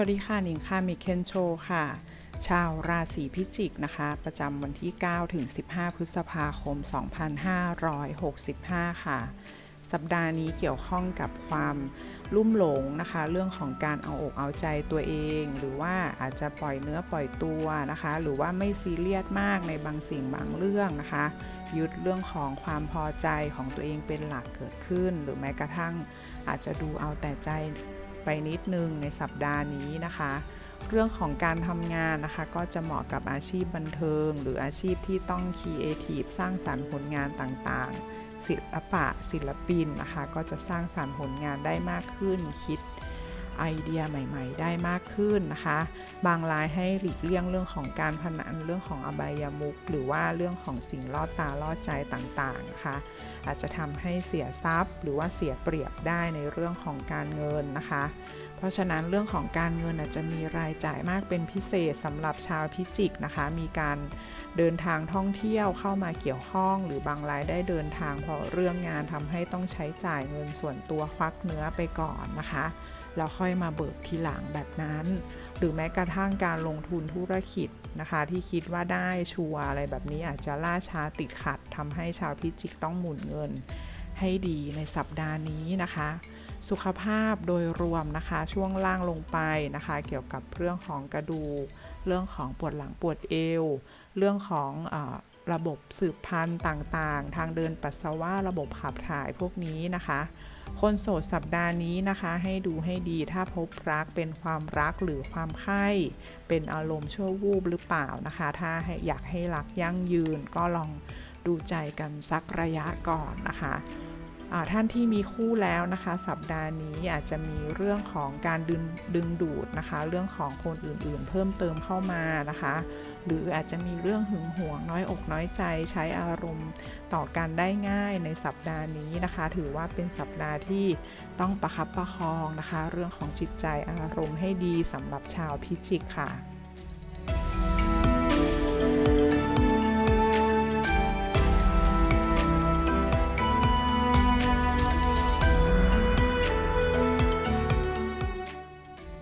วัสดีค่ะหนิงค่ะมิเคนโชค่ะ ชาวราศีพิจิกนะคะ ประจำวันที่ 9 ถึง 15 พฤษภาคม 2565 ค่ะ สัปดาห์นี้เกี่ยวข้องกับความลุ่มหลงนะคะ เรื่องของการเอาอกเอาใจตัวเอง หรือว่าอาจจะปล่อยเนื้อปล่อยตัวนะคะ หรือว่าไม่ซีเรียสมากในบางสิ่งบางเรื่องนะคะ ยึดเรื่องของความพอใจของตัวเองเป็นหลักเกิดขึ้น หรือแม้กระทั่งอาจจะดูเอาแต่ใจ ไปนิดนึงในสัปดาห์นี้นะคะ เรื่องของการทำงานนะคะ ก็จะเหมาะกับอาชีพบันเทิง หรืออาชีพที่ต้องคีเอทีฟสร้างสารรค์ผลงานต่างๆ ศิลปะศิลปินนะคะ ก็จะสร้างสารรค์ผลงานได้มากขึ้นคิด ไอเดียใหม่ ๆ ได้มากขึ้นนะคะ บางรายให้หลีกเลี่ยงเรื่องของการพนันเรื่องของอบายามุกหรือว่าเรื่องของสิ่งล่อตาล่อใจต่างๆนะคะอาจจะทำให้เสียทรัพย์ หรือว่าเสียเปรียบได้ในเรื่องของการเงินนะคะ เพราะฉะนั้นเรื่องของการเงินอาจจะมีรายจ่ายมากเป็นพิเศษสำหรับชาวพิจิกนะคะ มีการเดินทางท่องเที่ยวเข้ามาเกี่ยวข้อง หรือบางรายได้เดินทางเพราะเรื่องงานทำให้ต้องใช้จ่ายเงินส่วนตัวควักเนื้อไปก่อนนะคะแล้วค่อยมาเบิกทีหลังแบบนั้น หรือแม้กระทั่งการลงทุนธุรกิจนะคะ ที่คิดว่าได้ชัวร์อะไรแบบนี้อาจจะล่าช้าติดขัดทำให้ชาวพิจิกต้องหมุนเงิน ให้ดีในสัปดาห์นี้นะคะ สุขภาพโดยรวมนะคะช่วงล่างลงไปนะคะ เกี่ยวกับเรื่องของกระดูกเรื่องของปวดหลังปวดเอว เรื่องของอระบบสืบพันธุ์ต่างๆ ทางเดินปัสสาวะระบบขับถ่ายพวกนี้นะคะ คนโสดสัปดาห์นี้นะคะ ให้ดูให้ดีถ้าพบรักเป็นความรักหรือความใคร่เป็นอารมณ์ชั่ววูบหรือเปล่านะคะ ถ้าอยากให้รักยั่งยืนก็ลอง ดูใจกันสักระยะก่อนนะคะท่านที่มีคู่แล้วนะคะ สัปดาห์นี้อาจจะมีเรื่องของการดึงดึงดูดนะคะ เรื่องของคนอื่นๆ เพิ่มเติมเข้ามานะคะ หรืออาจจะมีเรื่องหึงหวงน้อยอกน้อยใจใช้อารมณ์ต่อกันได้ง่ายในสัปดาห์นี้นะคะ ถือว่าเป็นสัปดาห์ที่ต้องประคับประคองนะคะ เรื่องของจิตใจอารมณ์ให้ดีสำหรับชาวพิจิกค่ะ